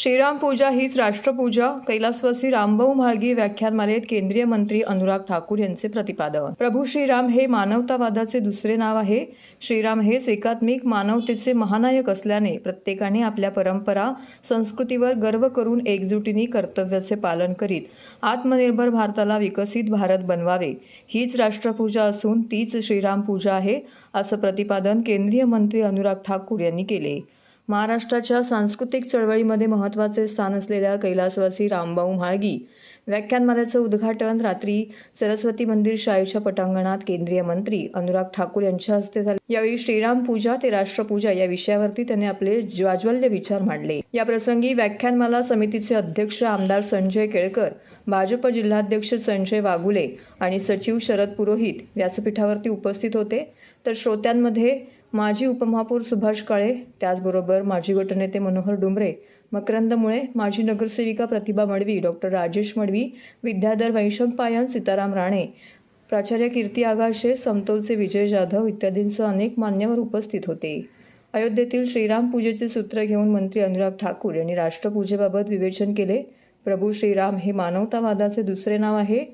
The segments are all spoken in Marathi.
श्रीराम पूजा हीच राष्ट्रपूजा. कैलासवासी रामभाऊ म्हाळगी व्याख्यानमालेत केंद्रीय मंत्री अनुराग ठाकूर यांचे प्रतिपादन. प्रभू श्रीराम हे मानवतावादाचे दुसरे नाव आहे. श्रीराम हेच एकात्मिक मानवतेचे महानायक असल्याने प्रत्येकाने आपल्या परंपरा संस्कृतीवर गर्व करून एकजुटीने कर्तव्याचे पालन करीत आत्मनिर्भर भारताला विकसित भारत बनवावे. हीच राष्ट्रपूजा असून तीच श्रीराम पूजा आहे असं प्रतिपादन केंद्रीय मंत्री अनुराग ठाकूर यांनी केले. महाराष्ट्राच्या सांस्कृतिक चळवळीमध्ये महत्त्वाचे स्थान असलेल्या कैलासवासी रामबाऊ म्हाळगी व्याख्यानमालेचं उद्घाटन रात्री सरस्वती मंदिर शाळेच्या पटांगणात केंद्रीय मंत्री अनुराग ठाकूर यांच्या हस्ते झाले. यावेळी श्रीराम पूजा ते राष्ट्रपूजा या विषयावरती त्यांनी आपले ज्वाज्वल्य विचार मांडले. या प्रसंगी व्याख्यानमाला समितीचे अध्यक्ष आमदार संजय केळकर भाजप जिल्हाध्यक्ष संजय वागुले आणि सचिव शरद पुरोहित व्यासपीठावरती उपस्थित होते. तर श्रोत्यांमध्ये माजी उपमहापौर सुभाष काळे त्याचबरोबर माजी गटनेते मनोहर डुंबरे मकरंद मुळे माजी नगरसेविका प्रतिभा मडवी डॉक्टर राजेश मडवी विद्याधर वैशम पायन सीताराम राणे प्राचार्य कीर्ती आगाशे समतोलचे विजय जाधव इत्यादींसह अनेक मान्यवर उपस्थित होते. अयोध्येतील श्रीराम पूजेचे सूत्र घेऊन मंत्री अनुराग ठाकूर यांनी राष्ट्रपूजेबाबत विवेचन केले. प्रभू श्रीराम हे मानवतावादाचे दुसरे नाव आहे.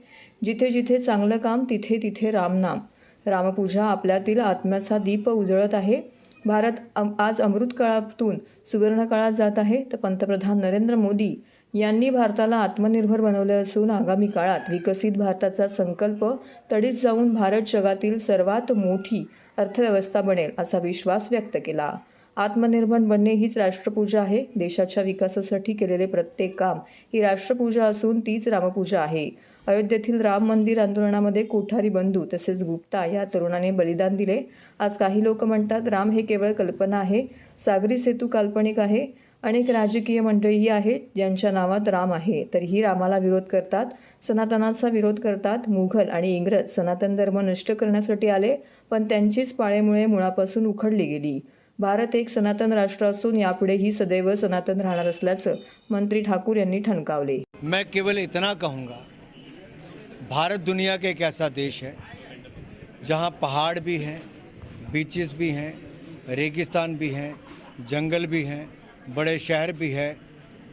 जिथे जिथे चांगलं काम तिथे तिथे रामनाम रामपूजा आपल्यातील आत्म्याचा दीप उजळत आहे. भारत अम आज अमृतकाळातून सुवर्णकाळात जात आहे. तर पंतप्रधान नरेंद्र मोदी यांनी भारताला आत्मनिर्भर बनवले असून आगामी काळात विकसित भारताचा संकल्प तडीत जाऊन भारत जगातील सर्वात मोठी अर्थव्यवस्था बनेल असा विश्वास व्यक्त केला. आत्मनिर्भर बनणे हीच राष्ट्रपूजा आहे. देशाच्या विकासासाठी केलेले प्रत्येक काम ही राष्ट्रपूजा असून तीच रामपूजा आहे. अयोध्येतील राम मंदिर आंदोलनामध्ये कोठारी बंधू तसेच गुप्ता या तरुणाने बलिदान दिले. आज काही लोक म्हणतात राम हे केवळ कल्पना आहे सागरी सेतू काल्पनिक आहे अनेक राजकीय मंडळीही आहेत ज्यांच्या नावात राम आहे. तरीही रामाला विरोध करतात सनातनाचा विरोध करतात मुघल आणि इंग्रज सनातन धर्म नष्ट करण्यासाठी आले पण त्यांचीच पाळेमुळे मुळापासून उखडली गेली. भारत एक सनातन राष्ट्र असून यापुढेही सदैव सनातन राहणार असल्याचं मंत्री ठाकूर यांनी ठणकावले. मैं केवल इतना कहूंगा भारत दुनिया का एक ऐसा देश है, जहाँ पहाड़ भी हैं बीचेस भी हैं, रेगिस्तान भी हैं, जंगल भी हैं, बड़े शहर भी है,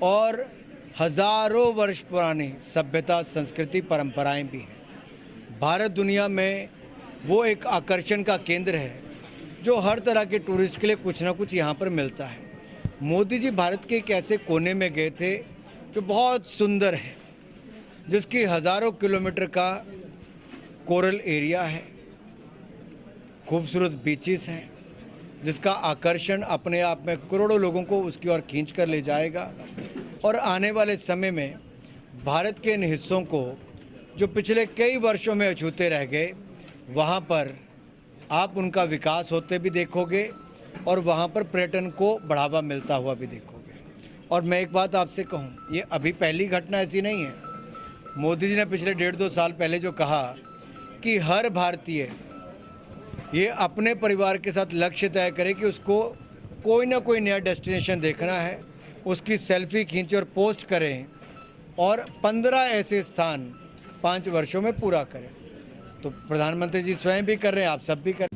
और हज़ारों वर्ष पुरानी सभ्यता, संस्कृति, परंपराएँ भी हैं। भारत दुनिया में वो एक आकर्षण का केंद्र है, जो हर तरह के टूरिस्ट के लिए कुछ ना कुछ यहाँ पर मिलता है। मोदी जी भारत के एक ऐसे कोने में गए थे, जो बहुत सुंदर है। जिसकी हज़ारों किलोमीटर का कोरल एरिया है, खूबसूरत बीचेस हैं, जिसका आकर्षण अपने आप में करोड़ों लोगों को उसकी ओर खींच कर ले जाएगा। और आने वाले समय में भारत के इन हिस्सों को, जो पिछले कई वर्षों में अछूते रह गए, वहाँ पर आप उनका विकास होते भी देखोगे और वहाँ पर पर्यटन को बढ़ावा मिलता हुआ भी देखोगे। और मैं एक बात आपसे कहूँ, ये अभी पहली घटना ऐसी नहीं है। मोदी जी ने पिछले डेढ़ दो साल पहले जो कहा कि हर भारतीय ये अपने परिवार के साथ लक्ष्य तय करे कि उसको कोई ना कोई नया डेस्टिनेशन देखना है, उसकी सेल्फी खींचे और पोस्ट करें और पंद्रह ऐसे स्थान पाँच वर्षों में पूरा करें। तो प्रधानमंत्री जी स्वयं भी कर रहे हैं, आप सब भी कर